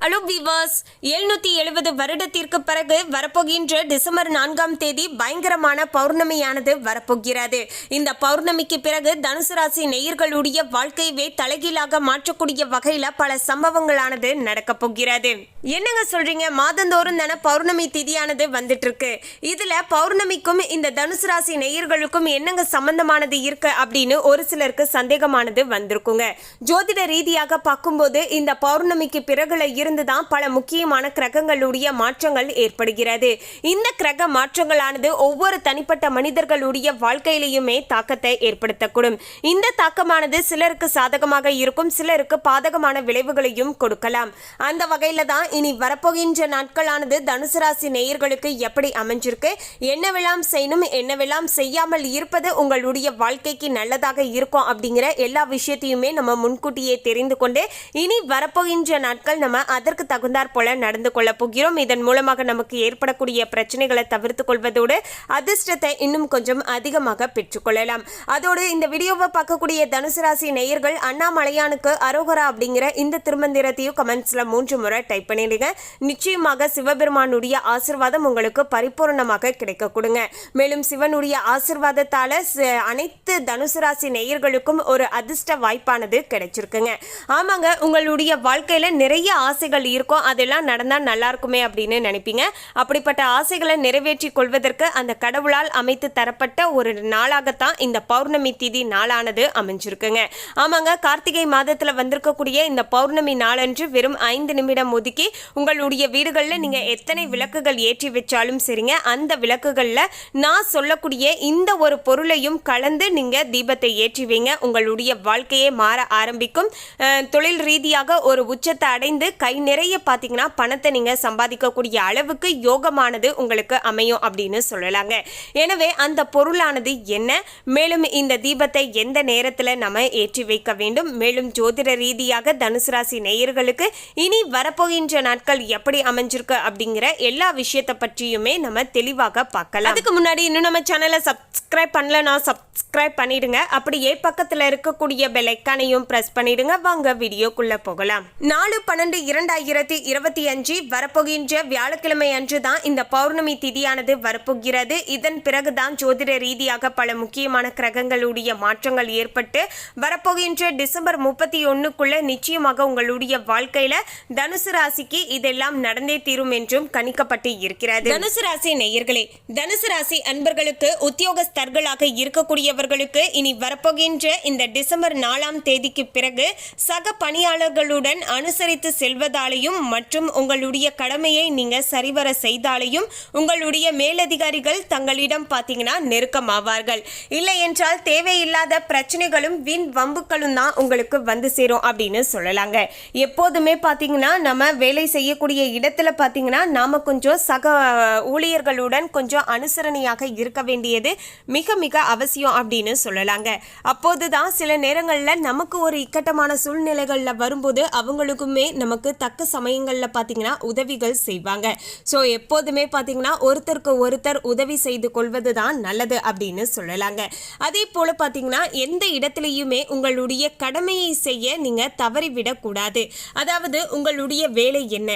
Hello விவாஸ் எழுநூத்தி எழுபது வருடத்திற்கு பிறகு வரப்போகின்ற டிசம்பர் நான்காம் தேதி பயங்கரமான பௌர்ணமியானது வரப்போகிறது. இந்த பௌர்ணமிக்கு பிறகு தனுசு ராசி நேயர்களுடைய வாழ்க்கையவே தலைகீழாக மாற்றக்கூடிய வகையில பல சம்பவங்களானது நடக்க போகிறது. என்னங்க சொல்றீங்க? மாதந்தோறும் தானே பௌர்ணமி திதியானது வந்துட்டு இருக்கு இதுல பௌர்ணமிக்கும் இந்த தனுசு ராசி நேயர்களுக்கும் என்னங்க சம்பந்தமானது இருக்கு அப்படின்னு ஒரு சிலருக்கு சந்தேகமானது வந்திருக்குங்க. ஜோதிட ரீதியாக பார்க்கும்போது இந்த பௌர்ணமிக்கு பிறகுல இருந்துதான் பல முக்கியமான கிரகங்களுடைய மாற்றங்கள் ஏற்படுகிறது. இந்த கிரக மாற்றங்களானது ஒவ்வொரு தனிப்பட்ட மனிதர்களுடைய வாழ்க்கையிலையுமே தாக்கத்தை ஏற்படுத்தக்கூடும். இந்த தாக்கமானது சிலருக்கு சாதகமாக இருக்கும் சிலருக்கு பாதகமான விளைவுகளையும் கொடுக்கலாம். அந்த வகையில தான் இனி வரப்போகின்ற நாட்களானது தனுசு ராசி நேயர்களுக்கு எப்படி அமைஞ்சிருக்கு என்னவெல்லாம் செய்யணும் என்னவெல்லாம் செய்யாமல் இருப்பது உங்களுடைய வாழ்க்கைக்கு நல்லதாக இருக்கும் அப்படிங்கிற எல்லா விஷயத்தையுமே நம்ம முன்கூட்டியே தெரிந்து கொண்டு இனி வரப்போகின்ற நாட்கள் நம்ம அதற்கு தகுந்தாற் போல நடந்து கொள்ள போகிறோம். இதன் மூலமாக நமக்கு ஏற்படக்கூடிய பிரச்சனைகளை தவிர்த்து கொள்வதோடு அதிர்ஷ்டத்தை இன்னும் கொஞ்சம் அதிகமாக பெற்றுக்கொள்ளலாம் அதோடு இந்த வீடியோவை பார்க்கக்கூடிய தனுசு ராசி நேயர்கள் அண்ணாமலையானுக்கு அரோகரா அப்படிங்கிற இந்த திருமந்திரத்தையும் கமெண்ட்ஸ்ல மூன்று முறை டைப் பண்ணிடுங்க. நிச்சயமாக சிவபெருமானுடைய ஆசிர்வாதம் உங்களுக்கு பரிபூர்ணமாக கிடைக்க கொடுங்க. மேலும் சிவனுடைய ஆசிர்வாதத்தால அனைத்து தனுசு ராசி நேயர்களுக்கும் ஒரு அதிர்ஷ்ட வாய்ப்பானது கிடைச்சிருக்குங்க. ஆமாங்க உங்களுடைய வாழ்க்கையில நிறைய ஆசைகள் இருக்கோ அதெல்லாம் நடந்தா நல்லா இருக்குமே அப்படின்னு நினைப்பீங்க. அப்படிப்பட்ட ஆசைகளை நிறைவேற்றி கொள்வதற்கு அந்த கடவுளால் அமைத்து தரப்பட்ட ஒரு நாளாகத்தான் இந்த பௌர்ணமி திதி நாளானது அமைஞ்சிருக்குங்க. ஆமாங்க கார்த்திகை மாதத்துல வந்திருக்கக்கூடிய இந்த பௌர்ணமி நாளன்று வெறும் ஐந்து நிமிடம் ஒதுக்கி உங்களுடைய வீடுகளில் நீங்க எத்தனை விளக்குகள் ஏற்றி வச்சாலும் சரிங்க அந்த விளக்குகளில் நான் சொல்லக்கூடிய இந்த ஒரு பொருளையும் கலந்து நீங்க தீபத்தை ஏற்றி வைங்க. உங்களுடைய வாழ்க்கையே மாற ஆரம்பிக்கும். தொழில் ரீதியாக ஒரு உச்சத்தை அடைந்து கை நிறைய பார்த்தீங்கன்னா பணத்தை நீங்க சம்பாதிக்கக்கூடிய அளவுக்கு யோகமானது உங்களுக்கு அமையும் அப்படின்னு சொல்லலாங்க. எனவே அந்த பொருளானது என்ன? மேலும் இந்த தீபத்தை எந்த நேரத்தில் நம்ம ஏற்றி வைக்க வேண்டும்? மேலும் ஜோதிட ரீதியாக தனுசு ராசி நேயர்களுக்கு இனி வரப்போகின்ற நாட்கள் எப்படி அமைஞ்சிருக்கு அப்படிங்கிற எல்லா விஷயத்தை பற்றியுமே நம்ம தெளிவாக பார்க்கலாம். அதுக்கு முன்னாடி இன்னும் நம்ம சேனலை சப்ஸ்கிரைப் பண்ணலனா சப்ஸ்கிரைப் பண்ணிடுங்க. அப்படியே பக்கத்தில் இருக்கக்கூடிய பெல் ஐக்கானையும் பிரஸ் பண்ணிடுங்க. வாங்க வீடியோக்குள்ள போகலாம். நாலு பன்னெண்டு இரண்டாயிரத்தி இருபத்தி அஞ்சு வரப்போகின்ற வியாழக்கிழமை அன்று தான் இந்த பௌர்ணமி திதியானது வரப்போகிறது. இதன் பிறகுதான் ஜோதிட ரீதியாக பல முக்கியமான கிரகங்களுடைய மாற்றங்கள் ஏற்பட்டு வரப்போகின்ற டிசம்பர் முப்பத்தி ஒன்னுக்குள்ள நிச்சயமாக உங்களுடைய வாழ்க்கையில தனுசு ராசிக்கு இதெல்லாம் நடந்தே தீரும் என்றும் கணிக்கப்பட்டு இருக்கிறது. தனுசு ராசி நேயர்களே தனுசு ராசி அன்பர்களுக்கு உத்தியோகஸ்தர்களாக இருக்கக்கூடியவர்களுக்கு இனி வரப்போகின்ற இந்த டிசம்பர் நாலாம் தேதிக்கு பிறகு சக பணியாளர்களுடன் அனுசரித்து செல்வதாலையும் மற்றும் உங்களுடைய கடமையை நீங்க சரிவர செய்தாலையும் உங்களுடைய மேலதிகாரிகள் தங்களிடம் பார்த்தீங்கன்னா நெருக்கமாவார்கள். இல்லை என்றால் தேவையில்லாத பிரச்சனைகளும் வீண் வம்புகளும் தான் உங்களுக்கு வந்து சேரும் அப்படின்னு சொல்லலாங்க. எப்போதுமே பார்த்தீங்கன்னா நம்ம வேலை செய்யக்கூடிய இடத்துல பார்த்தீங்கன்னா நாம கொஞ்சம் சக ஊழியர்களுடன் கொஞ்சம் அனுசரணையாக இருக்க வேண்டியது மிக மிக அவசியம் அப்படின்னு சொல்லலாங்க. அப்போதுதான் சில நேரங்களில் நமக்கு ஒரு இக்கட்டமான சூழ்நிலைகளில் வரும்போது அவங்களுக்குமே நமக்கு தக்க சமயங்களில் பார்த்தீங்கன்னா உதவிகள் செய்வாங்க. ஸோ எப்போதுமே பார்த்தீங்கன்னா ஒருத்தருக்கு ஒருத்தர் உதவி செய்து கொள்வது தான் நல்லது அப்படின்னு சொல்லலாங்க. அதே போல பார்த்தீங்கன்னா எந்த இடத்துலையுமே உங்களுடைய கடமையை செய்ய நீங்கள் தவறிவிடக்கூடாது அதாவது உங்களுடைய வேலை என்ன?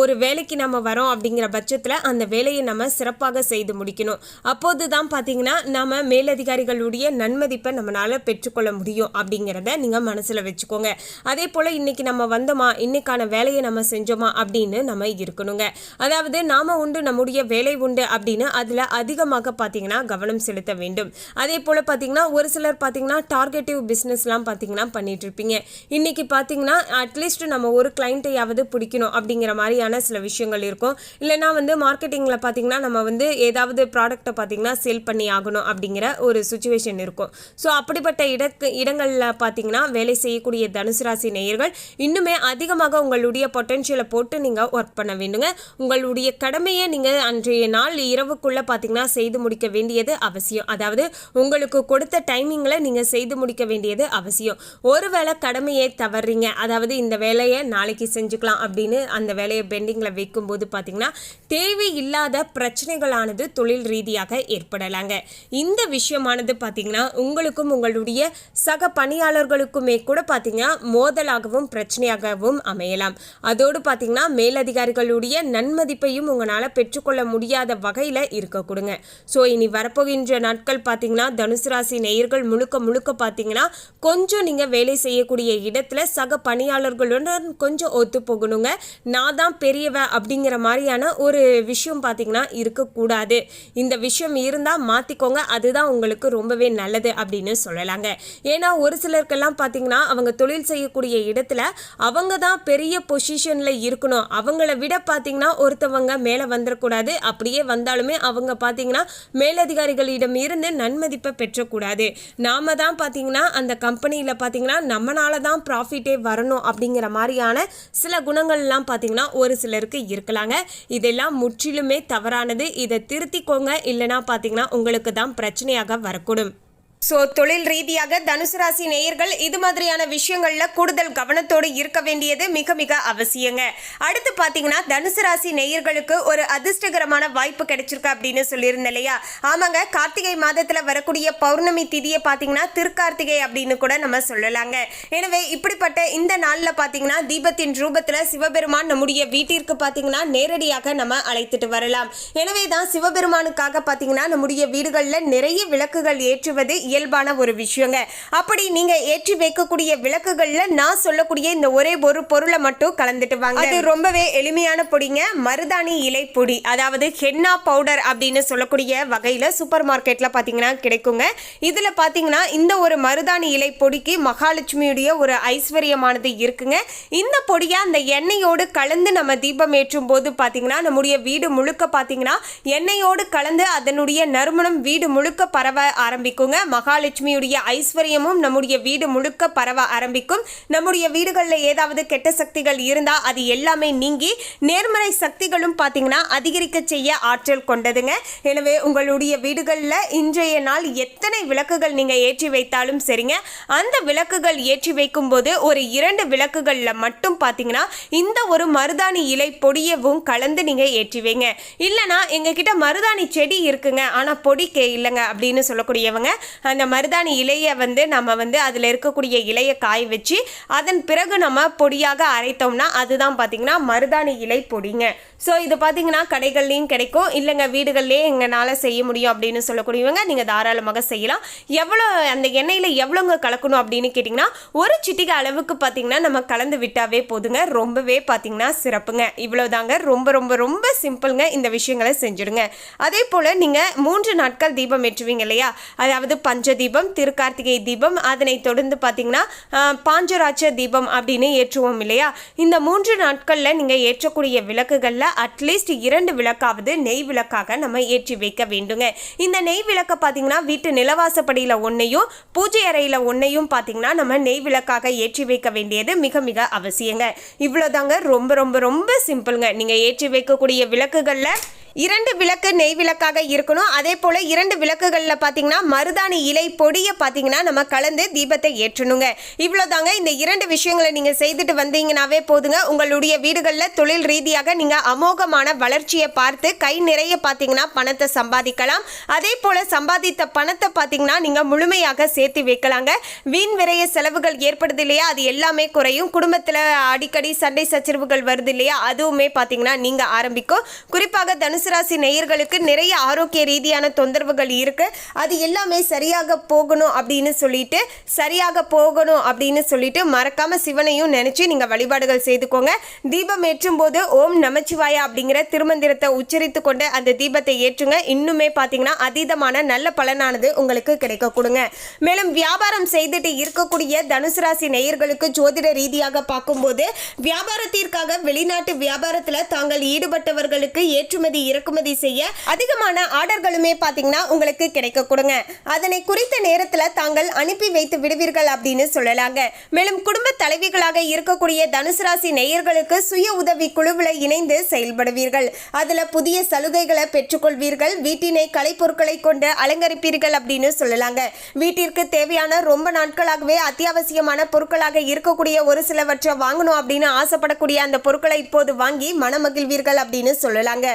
ஒரு வேலைக்கு நம்ம வரோம் அப்படிங்கிற பட்சத்தில் அந்த வேலையை நம்ம சிறப்பாக செய்து முடிக்கணும். அப்போது தான் பார்த்தீங்கன்னா நம்ம மேலதிகாரிகளுடைய நன்மதிப்பை நம்மளால் பெற்றுக்கொள்ள முடியும் அப்படிங்கிறத நீங்கள் மனசில் வச்சுக்கோங்க. அதே போல் இன்னைக்கு நம்ம வந்தோமா? இன்னைக்கான வேலையை நம்ம செஞ்சோமா அப்படின்னு நம்ம இருக்கணுங்க. அதாவது நாம உண்டு நம்முடைய வேலை உண்டு அப்படின்னு அதில் அதிகமாக பார்த்தீங்கன்னா கவனம் செலுத்த வேண்டும். அதே போல் பார்த்தீங்கன்னா ஒரு சிலர் பார்த்தீங்கன்னா டார்கெட்டிவ் பிஸ்னஸ்லாம் பார்த்தீங்கன்னா பண்ணிட்டு இருப்பீங்க இன்னைக்கு பார்த்தீங்கன்னா அட்லீஸ்ட் நம்ம ஒரு கிளைண்ட்டையாவது பிடிக்கணும் அப்படிங்கிற மாதிரியான சில விஷயங்கள் இருக்கும். இல்லைன்னா வந்து மார்க்கெட்டிங்கில் பார்த்தீங்கன்னா நம்ம வந்து ஏதாவது ப்ராடக்டை பார்த்தீங்கன்னா சேல் பண்ணி ஆகணும் அப்படிங்கிற ஒரு சுச்சுவேஷன் இருக்கும். ஸோ அப்படிப்பட்ட இடத்து இடங்களில் பார்த்தீங்கன்னா வேலை செய்யக்கூடிய தனுசு ராசி நேயர்கள் இன்னுமே அதிகமாக உங்களுடைய பொட்டென்ஷியலை போட்டு நீங்கள் ஒர்க் பண்ண வேண்டுங்க. உங்களுடைய கடமையை நீங்கள் அன்றைய நாள் இரவுக்குள்ளே பார்த்தீங்கன்னா செய்து முடிக்க வேண்டியது அவசியம். அதாவது உங்களுக்கு கொடுத்த டைமிங்கில் நீங்கள் செய்து முடிக்க வேண்டியது அவசியம். ஒருவேளை கடமையை தவறுறீங்க அதாவது இந்த வேலையை நாளைக்கு செஞ்சுக்கலாம் அப்படின்னு அந்த வேலையை பெண்டிங்கில் வைக்கும்போது பார்த்தீங்கன்னா தேவையில்லாத பிரச்சனைகளானது தொழில் ரீதியாக ஏற்படலாங்க. இந்த விஷயமானது பார்த்தீங்கன்னா உங்களுக்கும் உங்களுடைய சக பணியாளர்களுக்குமே கூட பார்த்தீங்கன்னா மோதலாகவும் பிரச்சனையாகவும் அமையலாம். செய்யலாம் அதோடு பார்த்தீங்கன்னா மேலதிகாரிகளுடைய நன்மதிப்பையும் உங்களால் பெற்றுக்கொள்ள முடியாத வகையில் இருக்க கொடுங்க. ஸோ இனி வரப்போகின்ற நாட்கள் பார்த்தீங்கன்னா தனுசு ராசி நேயர்கள் முழுக்க முழுக்க பார்த்தீங்கன்னா கொஞ்சம் நீங்கள் வேலை செய்யக்கூடிய இடத்துல சக பணியாளர்களுடன் கொஞ்சம் ஒத்து போகணுங்க. நான் தான் பெரியவ அப்படிங்கிற மாதிரியான ஒரு விஷயம் பார்த்தீங்கன்னா இருக்கக்கூடாது இந்த விஷயம் இருந்தால் மாற்றிக்கோங்க அதுதான் உங்களுக்கு ரொம்பவே நல்லது அப்படின்னு சொல்லலாங்க. ஏன்னா ஒரு சிலருக்கெல்லாம் பார்த்தீங்கன்னா அவங்க தொழில் செய்யக்கூடிய இடத்துல அவங்க தான் பெரிய பொசிஷனில் இருக்கணும். அவங்கள விட பார்த்தீங்கன்னா ஒருத்தவங்க மேலே வந்துடக்கூடாது அப்படியே வந்தாலுமே அவங்க பார்த்தீங்கன்னா மேலதிகாரிகளிடம் இருந்து நன்மதிப்பை பெற்றக்கூடாது. நாம தான் பார்த்தீங்கன்னா அந்த கம்பெனியில் பார்த்தீங்கன்னா நம்மளால தான் ப்ராஃபிட்டே வரணும் அப்படிங்கிற மாதிரியான சில குணங்கள்லாம் பார்த்தீங்கன்னா ஒரு சிலருக்கு இருக்கலாங்க. இதெல்லாம் முற்றிலுமே தவறானது. இதை திருத்திக்கோங்க. இல்லைன்னா பார்த்தீங்கன்னா உங்களுக்கு தான் பிரச்சனையாக வரக்கூடும். ஸோ தொழில் ரீதியாக தனுசு ராசி நேயர்கள் இது மாதிரியான விஷயங்கள்ல கூடுதல் கவனத்தோடு இருக்க வேண்டியது மிக மிக அவசியங்க. அடுத்து பார்த்தீங்கன்னா தனுசு ராசி நேயர்களுக்கு ஒரு அதிர்ஷ்டகரமான வாய்ப்பு கிடைச்சிருக்கு அப்படின்னு சொல்லியிருந்தேன் இல்லையா? ஆமாங்க கார்த்திகை மாதத்துல வரக்கூடிய பௌர்ணமி திதியை பார்த்தீங்கன்னா திருக்கார்த்திகை அப்படின்னு கூட நம்ம சொல்லலாங்க. எனவே இப்படிப்பட்ட இந்த நாள்ல பார்த்தீங்கன்னா தீபத்தின் ரூபத்துல சிவபெருமான் நம்முடைய வீட்டிற்கு பார்த்தீங்கன்னா நேரடியாக நம்ம அழைத்துட்டு வரலாம். எனவே தான் சிவபெருமானுக்காக பார்த்தீங்கன்னா நம்முடைய வீடுகளில் நிறைய விளக்குகள் ஏற்றுவது இயல்பான ஒரு விஷயங்க. அப்படி நீங்க ஏற்றி வைக்கக்கூடிய விளக்குகள்ல நான் சொல்லக்கூடிய இந்த ஒரே ஒரு பொருளை மட்டும் கலந்துட்டு வாங்க. அது ரொம்பவே எளிமையான பொடிங்க. மருதாணி இலை பொடி. அதாவது ஹென்னா பவுடர் அப்படின்னு சொல்லக்கூடிய வகையில சூப்பர் மார்க்கெட்ல பாத்தீங்கன்னா கிடைக்குங்க. இதுல பாத்தீங்கன்னா இந்த ஒரு மருதாணி இலை பொடிக்கு மகாலட்சுமியுடைய ஒரு ஐஸ்வர்யமானது இருக்குங்க. இந்த பொடியை அந்த எண்ணெயோடு கலந்து நம்ம தீபம் ஏற்றும் போது பாத்தீங்கன்னா நம்முடைய வீடு முழுக்க பாத்தீங்கன்னா எண்ணெயோடு கலந்து அதனுடைய நறுமணம் வீடு முழுக்க பரவ ஆரம்பிக்குங்க. மகாலட்சுமியுடைய ஐஸ்வர்யமும் நம்முடைய வீடு முழுக்க பரவ ஆரம்பிக்கும். நம்முடைய வீடுகளில் ஏதாவது கெட்ட சக்திகள் இருந்தால் அது எல்லாமே நீங்கி நேர்மறை சக்திகளும் பார்த்தீங்கன்னா அதிகரிக்க செய்ய ஆற்றல் கொண்டதுங்க. எனவே உங்களுடைய வீடுகளில் இன்றைய நாள் எத்தனை விளக்குகள் நீங்கள் ஏற்றி வைத்தாலும் சரிங்க. அந்த விளக்குகள் ஏற்றி வைக்கும்போது ஒரு இரண்டு விளக்குகளில் மட்டும் பார்த்தீங்கன்னா இந்த ஒரு மருதாணி இலை பொடியவும் கலந்து நீங்கள் ஏற்றி வைங்க. இல்லைனா எங்ககிட்ட மருதாணி செடி இருக்குங்க. ஆனால் பொடிக்கே இல்லைங்க அப்படின்னு சொல்லக்கூடியவங்க. அந்த மருதாணி இலையை வந்து நம்ம வந்து அதில் இருக்கக்கூடிய இலையை காய வச்சு அதன் பிறகு நம்ம பொடியாக அரைத்தோம்னா அதுதான் பார்த்திங்கன்னா மருதாணி இலை பொடிங்க. ஸோ இது பார்த்தீங்கன்னா கடைகள்லேயும் கிடைக்கும். இல்லைங்க வீடுகள்லேயே எங்களால் செய்ய முடியும் அப்படின்னு சொல்லக்கூடியவங்க நீங்கள் தாராளமாக செய்யலாம். எவ்வளோ அந்த எண்ணெயில் எவ்வளோங்க கலக்கணும் அப்படின்னு கேட்டிங்கன்னா ஒரு சிட்டிகை அளவுக்கு பார்த்தீங்கன்னா நம்ம கலந்து விட்டாவே போதுங்க. ரொம்பவே பார்த்தீங்கன்னா சிறப்புங்க. இவ்வளோதாங்க ரொம்ப ரொம்ப ரொம்ப சிம்பிளுங்க இந்த விஷயங்களை செஞ்சுடுங்க. அதே போல் நீங்கள் மூன்று நாட்கள் தீபம் ஏற்றுவீங்க இல்லையா? அதாவது பஞ்ச தீபம் திருக்கார்த்திகை தீபம் அதனை தொடர்ந்து பார்த்தீங்கன்னா பாஞ்சராட்ச தீபம் அப்படின்னு ஏற்றுவோம் இல்லையா? இந்த மூன்று நாட்களில் நீங்கள் ஏற்றக்கூடிய விளக்குகளில் அட்லீஸ்ட் இரண்டு விளக்காவது நெய் விளக்காக நம்ம ஏற்றி வைக்க வேண்டுங்க. இந்த நெய் விளக்கை பார்த்தீங்கன்னா வீட்டு நிலவாசப்படியில் ஒன்றையும் பூஜை அறையில் ஒன்றையும் பார்த்தீங்கன்னா நம்ம நெய் விளக்காக ஏற்றி வைக்க வேண்டியது மிக மிக அவசியங்க. இவ்வளோதாங்க ரொம்ப ரொம்ப ரொம்ப சிம்பிளுங்க. நீங்கள் ஏற்றி வைக்கக்கூடிய விளக்குகளில் இரண்டு விளக்கு நெய் விளக்காக இருக்கணும். அதே போல் இரண்டு விளக்குகளில் பார்த்தீங்கன்னா மருதாணி இலை பொடியை பார்த்தீங்கன்னா நம்ம கலந்து தீபத்தை ஏற்றணுங்க. இவ்வளோதாங்க இந்த இரண்டு விஷயங்களை நீங்கள் செய்துட்டு வந்தீங்கன்னாவே போதுங்க. உங்களுடைய வீடுகளில் தொழில் ரீதியாக நீங்கள் அமோகமான வளர்ச்சியை பார்த்து கை நிறைய பார்த்தீங்கன்னா பணத்தை சம்பாதிக்கலாம். அதே போல் சம்பாதித்த பணத்தை பார்த்தீங்கன்னா நீங்கள் முழுமையாக சேர்த்து வைக்கலாங்க. வீண் விரைய செலவுகள் ஏற்படுது இல்லையா? அது எல்லாமே குறையும். குடும்பத்தில் அடிக்கடி சண்டை சச்சரவுகள் வருது இல்லையா? அதுவுமே பார்த்தீங்கன்னா நீங்கள் ஆரம்பிக்கும். குறிப்பாக தனுசு ராசி நேயர்களுக்கு நிறைய ஆரோக்கிய ரீதியான தொந்தரவுகள் இருக்கு. அது எல்லாமே சரியாக போகணும் அப்படின்னு சொல்லிட்டு சரியாக போகணும் அப்படின்னு சொல்லிட்டு மறக்காம சிவனையும் நினைச்சு நீங்க வழிபாடுகள் செய்துக்கோங்க. தீபம் ஏற்றும் போது ஓம் நமச்சிவாயா அப்படிங்கிற திருமந்திரத்தை உச்சரித்து கொண்டு அந்த தீபத்தை ஏற்றுங்க. இன்னுமே பாத்தீங்கன்னா அதீதமான நல்ல பலனானது உங்களுக்கு கிடைக்க கொடுங்க. மேலும் வியாபாரம் செய்துட்டு இருக்கக்கூடிய தனுசு ராசி நேயர்களுக்கு ஜோதிட ரீதியாக பார்க்கும்போது வியாபாரத்திற்காக வெளிநாட்டு வியாபாரத்தில் தாங்கள் ஈடுபட்டவர்களுக்கு ஏற்றுமதி இறக்குமதி செய்ய அதிகமான ஆர்டர்களுமே பார்த்தீங்கன்னா உங்களுக்கு கிடைக்க கொடுங்க. அதனை குறித்த நேரத்தில் தாங்கள் அனுப்பி வைத்து விடுவீர்கள் அப்படின்னு சொல்லலாங்க. மேலும் குடும்ப தலைவிகளாக இருக்கக்கூடிய தனுசு ராசி நேயர்களுக்கு சுய உதவி குழுவில் இணைந்து செயல்படுவீர்கள். அதில் புதிய சலுகைகளை பெற்றுக்கொள்வீர்கள். வீட்டினை கலைப்பொருட்களை கொண்டு அலங்கரிப்பீர்கள் அப்படின்னு சொல்லலாங்க. வீட்டிற்கு தேவையான ரொம்ப நாட்களாகவே அத்தியாவசியமான பொருட்களாக இருக்கக்கூடிய ஒரு சிலவற்றை வாங்கணும் அப்படின்னு ஆசைப்படக்கூடிய அந்த பொருட்களை இப்போது வாங்கி மனமகிழ்வீர்கள் அப்படின்னு சொல்லலாங்க.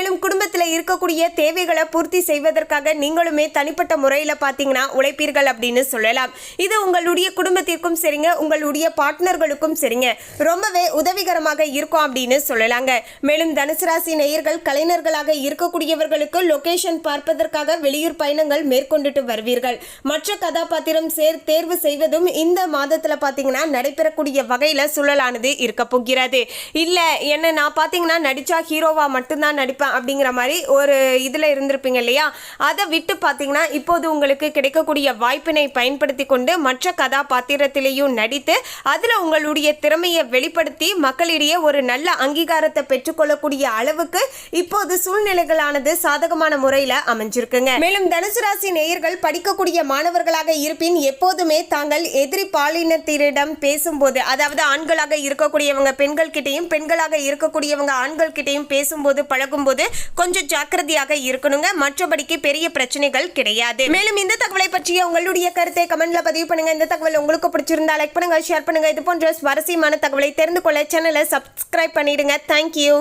மேலும் குடும்பத்தில் இருக்கக்கூடிய தேவைகளை பூர்த்தி செய்வதற்காக நீங்களுமே தனிப்பட்ட முறையில் பார்த்தீங்கன்னா உழைப்பீர்கள் அப்படின்னு சொல்லலாம். இது உங்களுடைய குடும்பத்திற்கும் சரிங்க உங்களுடைய பார்ட்னர்களுக்கும் சரிங்க. ரொம்பவே உதவிகரமாக இருக்கும் அப்படின்னு சொல்லலாங்க. மேலும் தனுசு ராசி நேயர்கள் கலைஞர்களாக இருக்கக்கூடியவர்களுக்கு லொகேஷன் பார்ப்பதற்காக வெளியூர் பயணங்கள் மேற்கொண்டுட்டு வருவீர்கள். மற்ற கதாபாத்திரம் சேர் தேர்வு செய்வதும் இந்த மாதத்தில் பார்த்தீங்கன்னா நடைபெறக்கூடிய வகையில் சுழலானது இருக்க போகிறது. இல்லை என்ன நான் பார்த்தீங்கன்னா நடித்தா ஹீரோவா மட்டும்தான் நடிப்பேன். அப்படிங்கிற மாதிரி ஒரு இதில் இருந்திருப்பீங்க இல்லையா? அதை விட்டு பார்த்தீங்கன்னா இப்போது உங்களுக்கு கிடைக்கக்கூடிய வாய்ப்பினை பயன்படுத்தி கொண்டு மற்ற கதாபாத்திரத்திலேயும் நடித்து அதில் உங்களுடைய திறமையை வெளிப்படுத்தி மக்களிடையே ஒரு நல்ல அங்கீகாரத்தை பெற்றுக்கொள்ளக்கூடிய அளவுக்கு இப்போது சூழ்நிலைகளானது சாதகமான முறையில் அமைஞ்சிருக்குங்க. மேலும் தனுசு ராசி நேயர்கள் படிக்கக்கூடிய மாணவர்களாக இருப்பின் எப்போதுமே தாங்கள் எதிரி பாலினத்தினரிடம் பேசும்போது அதாவது ஆண்களாக இருக்கக்கூடியவங்க பெண்கள் கிட்டையும் பெண்களாக இருக்கக்கூடியவங்க ஆண்கள் கிட்டையும் பேசும்போது பழகும்போது கொஞ்சம் ஜாக்கிரதையாக இருக்கணுங்க. மற்றபடிக்கு பெரிய பிரச்சனைகள் கிடையாது. மேலும் இந்த தகவலை பற்றிய உங்களுடைய கருத்தை கமெண்ட்ல பதிவு பண்ணுங்க. இந்த தகவல் உங்களுக்கு பிடிச்சிருந்தா லைக் பண்ணுங்க ஷேர் பண்ணுங்க. இது போன்ற சுவாரஸ்யமான தகவலை தெரிந்து கொள்ள சேனலை சப்ஸ்கிரைப் பண்ணிடுங்க. தேங்க்யூ